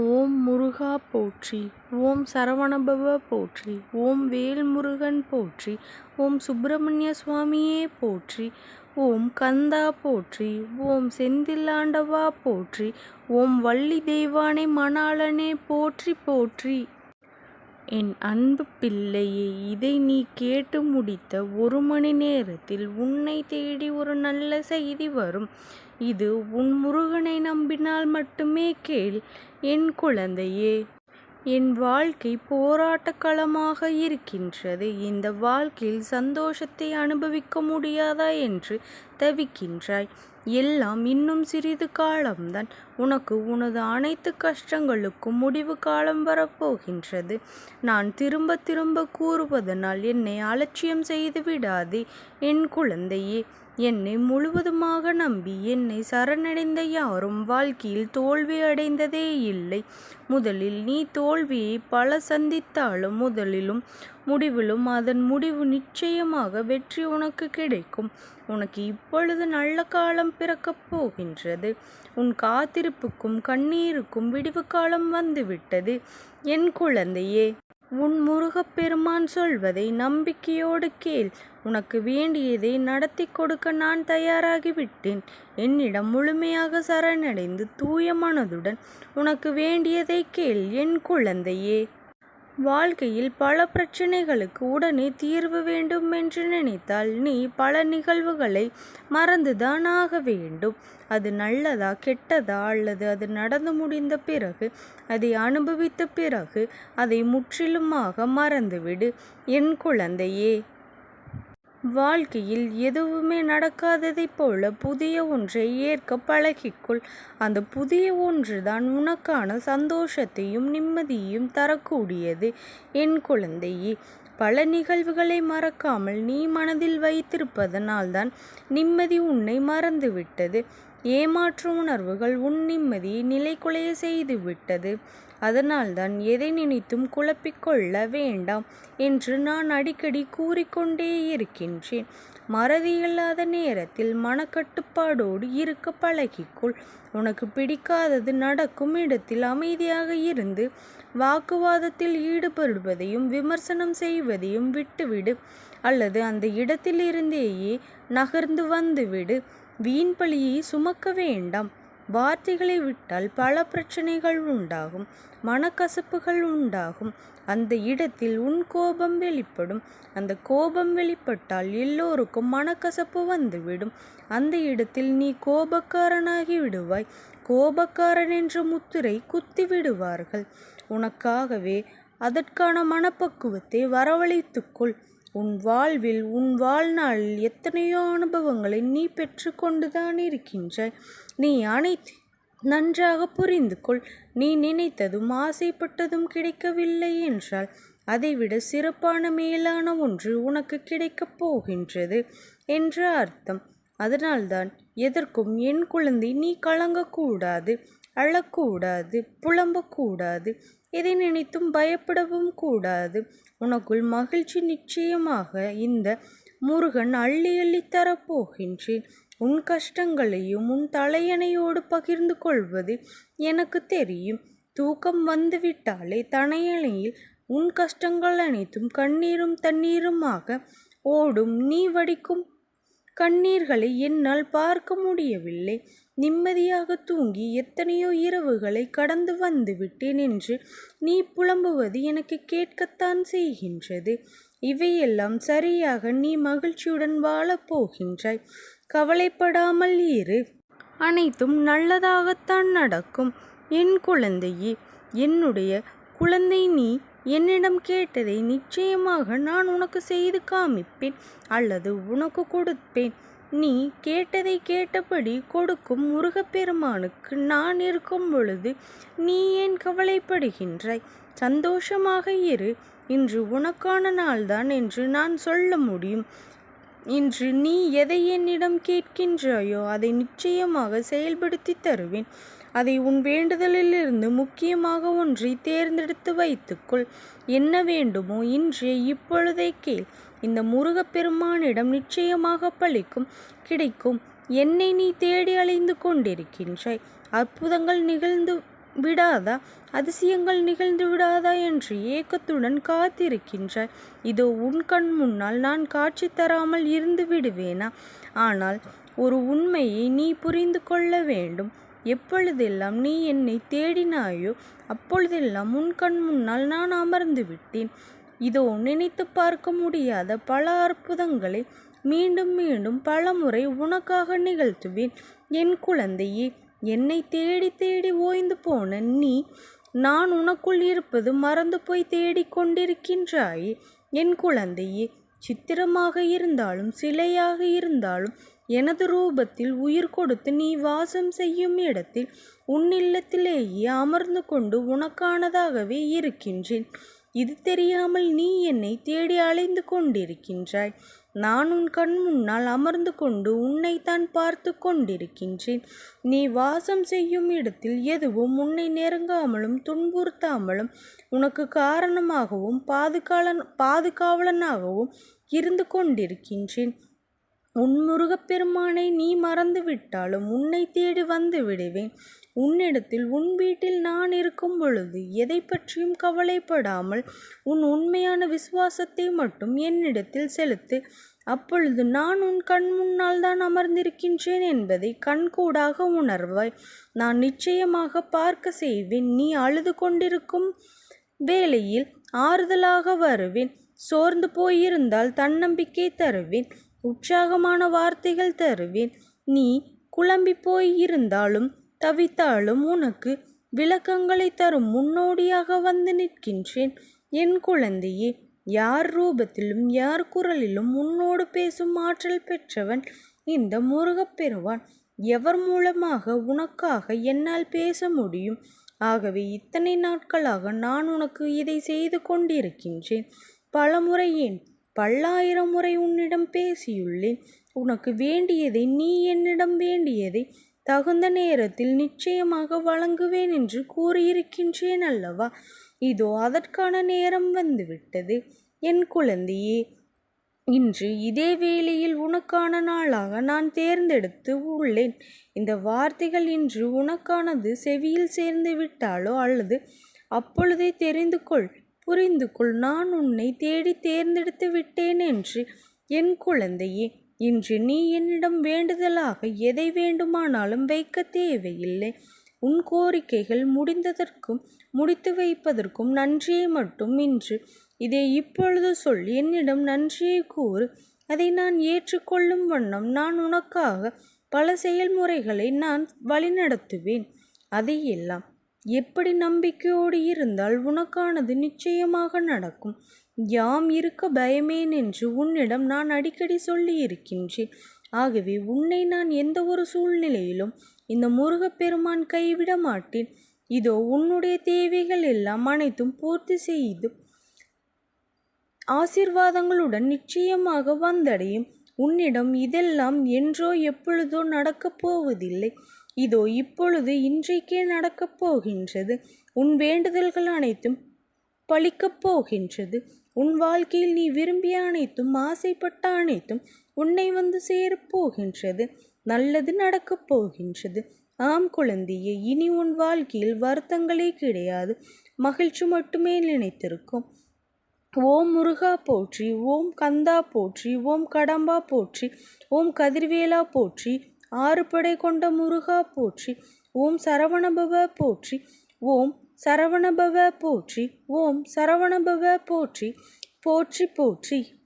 ஓம் முருகா போற்றி ஓம் சரவணபவ போற்றி ஓம் வேல்முருகன் போற்றி ஓம் சுப்பிரமணிய சுவாமியே போற்றி ஓம் கந்தா போற்றி ஓம் செந்தில்லாண்டவா போற்றி ஓம் வள்ளி தெய்வானை மணாளனே போற்றி போற்றி. என் அன்பு பிள்ளையே இதை நீ கேட்டு முடித்த ஒரு மணி நேரத்தில் உன்னை தேடி ஒரு நல்ல செய்தி வரும். இது உன் முருகனை நம்பினால் மட்டுமே கேள். என் குழந்தையே என் வாழ்க்கை போராட்டக் களமாக இருக்கின்றது. இந்த வாழ்க்கையில் சந்தோஷத்தை அனுபவிக்க முடியாதா என்று தவிக்கின்றாய் எல்லாம் இன்னும் சிறிது காலம்தான். உனக்கு உனது அனைத்து கஷ்டங்களுக்கும் முடிவு காலம் வரப்போகின்றது. நான் திரும்ப திரும்ப கூறுவதனால் என்னை அலட்சியம் செய்து விடாதே என் குழந்தையே. என்னை முழுவதுமாக நம்பி என்னை சரணடைந்த யாரும் வாழ்க்கையில் தோல்வி அடைந்ததே இல்லை. முதலில் நீ தோல்வியை பல சந்தித்தாலும் முதலிலும் முடிவிலும் அதன் முடிவு நிச்சயமாக வெற்றி உனக்கு கிடைக்கும். உனக்கு இப்பொழுது நல்ல காலம் பிறக்கப் போகின்றது. உன் காத்திருப்புக்கும் கண்ணீருக்கும் விடிவு காலம் வந்துவிட்டது. என் குழந்தையே உன் முருகப்பெருமான் சொல்வதை நம்பிக்கையோடு கேள். உனக்கு வேண்டியதை நடத்தி கொடுக்க நான் தயாராகிவிட்டேன். என்னிடம் முழுமையாக சரணடைந்து தூய மனதுடன் உனக்கு வேண்டியதை கேள் என் குழந்தையே. வாழ்க்கையில் பல பிரச்சனைகளுக்கு உடனே தீர்வு வேண்டும் என்று நினைத்தால் நீ பல நிகழ்வுகளை மறந்துதான் ஆக வேண்டும். அது நல்லதா கெட்டதா அல்லது அது நடந்து முடிந்த பிறகு அதை அனுபவித்த பிறகு அதை முற்றிலுமாக மறந்துவிடு. என் குழந்தையே வாழ்க்கையில் எதுவுமே நடக்காததைப் போல புதிய ஒன்றை ஏற்க பழகிக்கொள். அந்த புதிய ஒன்றுதான் உனக்கான சந்தோஷத்தையும் நிம்மதியையும் தரக்கூடியது. என் குழந்தையே பல நிகழ்வுகளை மறக்காமல் நீ மனதில் வைத்திருப்பதனால்தான் நிம்மதி உன்னை மறந்துவிட்டது. ஏமாற்று உணர்வுகள் உன் நிம்மதியை நிலைக்குலைய செய்துவிட்டது. அதனால்தான் எதை நினைத்தும் குழப்பிக்கொள்ள வேண்டாம் என்று நான் அடிக்கடி கூறிக்கொண்டே இருக்கின்றேன். மறதியில்லாத நேரத்தில் மனக்கட்டுப்பாடோடு இருக்க பழகிக்கொள். உனக்கு பிடிக்காதது நடக்கும் இடத்தில் அமைதியாக இருந்து வாக்குவாதத்தில் ஈடுபடுவதையும் விமர்சனம் செய்வதையும் விட்டுவிடு. அல்லது அந்த இடத்திலிருந்தேயே நகர்ந்து வந்துவிடு. வீண் பழியை சுமக்க வேண்டாம். வார்த்தைகளை விட்டால் பல பிரச்சனைகள் உண்டாகும் மனக்கசப்புகள் உண்டாகும். அந்த இடத்தில் உன் கோபம் வெளிப்படும். அந்த கோபம் வெளிப்பட்டால் எல்லோருக்கும் மனக்கசப்பு வந்துவிடும். அந்த இடத்தில் நீ கோபக்காரனாகி விடுவாய். கோபக்காரன் என்ற முத்திரை குத்தி விடுவார்கள். உனக்காகவே அதற்கான மனப்பக்குவத்தை வரவழைத்துக்கொள் உன் வாழ்வில் உன் வாழ்நாளில் எத்தனையோ அனுபவங்களை நீ பெற்றுக்கொண்டுதான் இருக்கின்றாய். நீ அனைத்து நன்றாக புரிந்து கொள் நீ நினைத்ததும் ஆசைப்பட்டதும் கிடைக்கவில்லை என்றால் அதைவிட சிறப்பான மேலான ஒன்று உனக்கு கிடைக்கப் போகின்றது என்ற அர்த்தம். அதனால்தான் எதற்கும் என் குழந்தை நீ கலங்கக்கூடாது அழக்கூடாது புலம்பக்கூடாது. எதை நினைத்தும் பயப்படவும் கூடாது. உனக்குள் மகிழ்ச்சி நிச்சயமாக இந்த முருகன் அள்ளி அள்ளி தரப்போகின்றேன். உன் கஷ்டங்களையும் உன் தலையணையோடு பகிர்ந்து கொள்வது எனக்கு தெரியும். தூக்கம் வந்துவிட்டாலே தனையணையில் உன் கஷ்டங்கள் அனைத்தும் கண்ணீரும் தண்ணீருமாக ஓடும். நீ வடிக்கும் கண்ணீர்களை என்னால் பார்க்க முடியவில்லை. நிம்மதியாக தூங்கி எத்தனையோ இரவுகளை கடந்து வந்து விட்டேன் என்று நீ புலம்புவது எனக்கு கேட்கத்தான் செய்கின்றது. இவையெல்லாம் சரியாக நீ மகிழ்ச்சியுடன் வாழப்போகின்றாய் கவலைப்படாமல் இரு. அனைத்தும் நல்லதாகத்தான் நடக்கும். என் குழந்தையே என்னுடைய குழந்தை நீ என்னிடம் கேட்டதை நிச்சயமாக நான் உனக்கு செய்து காமிப்பேன் அல்லது உனக்கு கொடுப்பேன். நீ கேட்டதை கேட்டபடி கொடுக்கும் முருகப்பெருமானுக்கு நான் இருக்கும் பொழுது நீ ஏன் கவலைப்படுகின்றாய்? சந்தோஷமாக இரு. இன்று உனக்கான நாள்தான் என்று நான் சொல்ல முடியும். இன்று நீ எதை என்னிடம் கேட்கின்றாயோ அதை நிச்சயமாக செயல்படுத்தி தருவேன். அதை உன் வேண்டுதலிலிருந்து முக்கியமாக ஒன்றை தேர்ந்தெடுத்து வைத்துக்கொள். என்ன வேண்டுமோ இன்றே இப்பொழுதே கேள். இந்த முருகப்பெருமானிடம் நிச்சயமாக பழிக்கும் கிடைக்கும். என்னை நீ தேடி அலைந்து கொண்டிருக்கின்றாய். அற்புதங்கள் நிகழ்ந்து விடாதா? அதிசயங்கள் நிகழ்ந்து விடாதா என்று ஏக்கத்துடன் காத்திருக்கின்றாய். இதோ உன் கண் முன்னால் நான் காட்சி தராமல் இருந்து விடுவேனா? ஆனால் ஒரு உண்மையை நீ புரிந்து கொள்ள வேண்டும். எப்பொழுதெல்லாம் நீ என்னை தேடினாயோ அப்பொழுதெல்லாம் உன் கண் முன்னால் நான் அமர்ந்து விட்டேன். இதோ நினைத்து பார்க்க முடியாத பல அற்புதங்களை மீண்டும் மீண்டும் பல முறை உனக்காக நிகழ்த்துவேன். என் குழந்தையே என்னை தேடி தேடி ஓய்ந்து போன நீ நான் உனக்குள் இருப்பது மறந்து போய் தேடிக் கொண்டிருக்கின்றாயே. என் குழந்தையே சித்திரமாக இருந்தாலும் சிலையாக இருந்தாலும் எனது ரூபத்தில் உயிர் கொடுத்து நீ வாசம் செய்யும் இடத்தில் உன்னில்லத்திலேயே அமர்ந்து கொண்டு உனக்கானதாகவே இருக்கின்றேன். இது தெரியாமல் நீ என்னை தேடி அலைந்து கொண்டிருக்கின்றாய். நான் உன் கண் முன்னால் அமர்ந்து கொண்டு உன்னைத்தான் பார்த்து கொண்டிருக்கின்றேன். நீ வாசம் செய்யும் இடத்தில் எதுவும் உன்னை நெருங்காமலும் துன்புறுத்தாமலும் உனக்கு காரணமாகவும் பாதுகாலன் பாதுகாவலனாகவும் இருந்து கொண்டிருக்கின்றேன். உன் முருகப்பெருமானை நீ மறந்து விட்டாலும் உன்னை தேடி வந்து விடுவேன். உன்னிடத்தில் உன் வீட்டில் நான் இருக்கும் பொழுது எதை பற்றியும் கவலைப்படாமல் உன் உண்மையான விசுவாசத்தை மட்டும் என்னிடத்தில் செலுத்து. அப்பொழுது நான் உன் கண் முன்னால் தான் அமர்ந்திருக்கின்றேன் என்பதை கண்கூடாக உணர்வாய். நான் நிச்சயமாக பார்க்க செய்வேன். நீ அழுது கொண்டிருக்கும் வேளையில் ஆறுதலாக வருவேன். சோர்ந்து போயிருந்தால் தன்னம்பிக்கை தருவேன். உற்சாகமான வார்த்தைகள் தருவேன். நீ குழம்பி போய் இருந்தாலும் தவித்தாலும் உனக்கு விளக்கங்களை தரும் முன்னோடியாக வந்து நிற்கின்றேன். என் குழந்தையே யார் ரூபத்திலும் யார் குரலிலும் உன்னோடு பேசும் ஆற்றல் பெற்றவன் இந்த முருகப்பெருவான் எவர் மூலமாக உனக்காக என்னால் பேச முடியும்? ஆகவே இத்தனை நாட்களாக நான் உனக்கு இதை செய்து கொண்டிருக்கின்றேன். பலமுறை ஏன் பல்லாயிரம் முறை உன்னிடம் பேசியுள்ளேன். உனக்கு வேண்டியதை நீ என்னிடம் வேண்டியதை தகுந்த நேரத்தில் நிச்சயமாக வழங்குவேன் என்று கூறியிருக்கின்றேன் அல்லவா? இதோ அதற்கான நேரம் வந்துவிட்டது. என் குழந்தையே இன்று இதே வேளையில் உனக்கான நாளாக நான் தேர்ந்தெடுத்து உள்ளேன். இந்த வார்த்தைகள் இன்று உனக்கானது செவியில் சேர்ந்து விட்டாலோ அல்லது அப்பொழுதே தெரிந்து கொள். புரிந்து கொள் நான் உன்னை தேடி தேர்ந்தெடுத்து விட்டேன் என்று. என் குழந்தையே இன்று நீ என்னிடம் வேண்டுதலாக எதை வேண்டுமானாலும் வைக்க தேவையில்லை. உன் கோரிக்கைகள் முடிந்ததற்கும் முடித்து வைப்பதற்கும் நன்றியை மட்டும் இன்று. இதை இப்பொழுது சொல் என்னிடம் நன்றியை கூறு. அதை நான் ஏற்றுக்கொள்ளும் வண்ணம் நான் உனக்காக பல செயல்முறைகளை நான் வழிநடத்துவேன். அதையெல்லாம் எப்படி நம்பிக்கையோடு இருந்தால் உனக்கானது நிச்சயமாக நடக்கும். யாம் இருக்க பயமேன் என்று உன்னிடம் நான் அடிக்கடி சொல்லி இருக்கின்றேன் ஆகவே உன்னை நான் எந்த ஒரு சூழ்நிலையிலும் இந்த முருகப்பெருமான் கைவிட மாட்டேன். இதோ உன்னுடைய தேவைகள் எல்லாம் அனைத்தும் பூர்த்தி செய்து ஆசிர்வாதங்களுடன் நிச்சயமாக வந்தடையும். உன்னிடம் இதெல்லாம் என்றோ எப்பொழுதோ நடக்கப் போவதில்லை. இதோ இப்பொழுது இன்றைக்கே நடக்கப் போகின்றது. உன் வேண்டுதல்கள் அனைத்தும் பழிக்கப் போகின்றது. உன் வாழ்க்கையில் நீ விரும்பிய அனைத்தும் ஆசைப்பட்ட அனைத்தும் உன்னை வந்து சேரப்போகின்றது நல்லது நடக்கப் போகின்றது. ஆம் குழந்தையே இனி உன் வாழ்க்கையில் வருத்தங்களே கிடையாது. மகிழ்ச்சி மட்டுமே நினைத்திருக்கும். ஓம் முருகா போற்றி ஓம் கந்தா போற்றி ஓம் கடம்பா போற்றி ஓம் கதிர்வேலா போற்றி ஆறு படை கொண்ட முருகா போற்றி ஓம் சரவணபவ போற்றி ஓம் சரவணபவ போற்றி ஓம் சரவணபவ போற்றி போற்றி போற்றி.